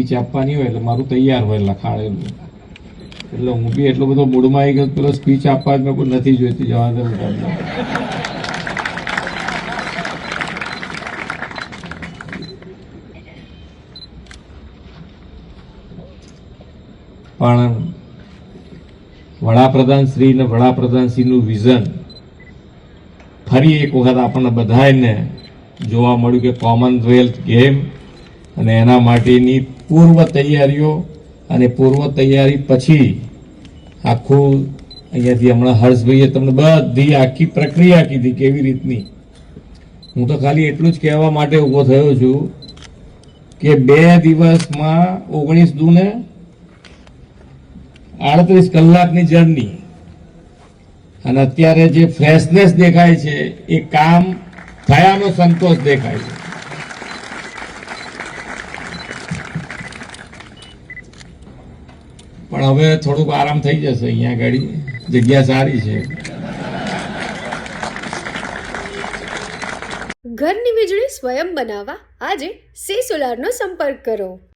Speech આપવાની હોય એટલે મારું તૈયાર હોય લખાણેલું એટલે હું બી એટલો બધો મૂડમાં આવી ગયો પેલો સ્પીચ આપવા જ કોઈ નથી જોઈતી, જવા દે પણ વડાપ્રધાન શ્રી ને વડાપ્રધાન શ્રીનું વિઝન ફરી એક વખત આપણને બધાને જોવા મળ્યું કે કોમનવેલ્થ ગેમ અને એના માટેની પૂર્વ તૈયારીઓ અને પૂર્વ તૈયારી પછી આખું અહીંયાથી હમણાં હર્ષભાઈએ તમને બધી આખી પ્રક્રિયા કીધી કેવી રીતની. હું તો ખાલી એટલું જ કહેવા માટે ઊભો થયો છું કે બે દિવસમાં ઓગણીસ દૂને આડત્રીસ કલાકની જર્ની અને અત્યારે જે ફ્રેશનેસ દેખાય છે, એ કામ થયાનો સંતોષ દેખાય છે. પણ હવે થોડુંક આરામ થઈ જશે અહીંયા ગાડી. જગ્યા સારી છે. ઘરની વીજળી સ્વયં બનાવવા આજે સે સોલારનો સંપર્ક કરો.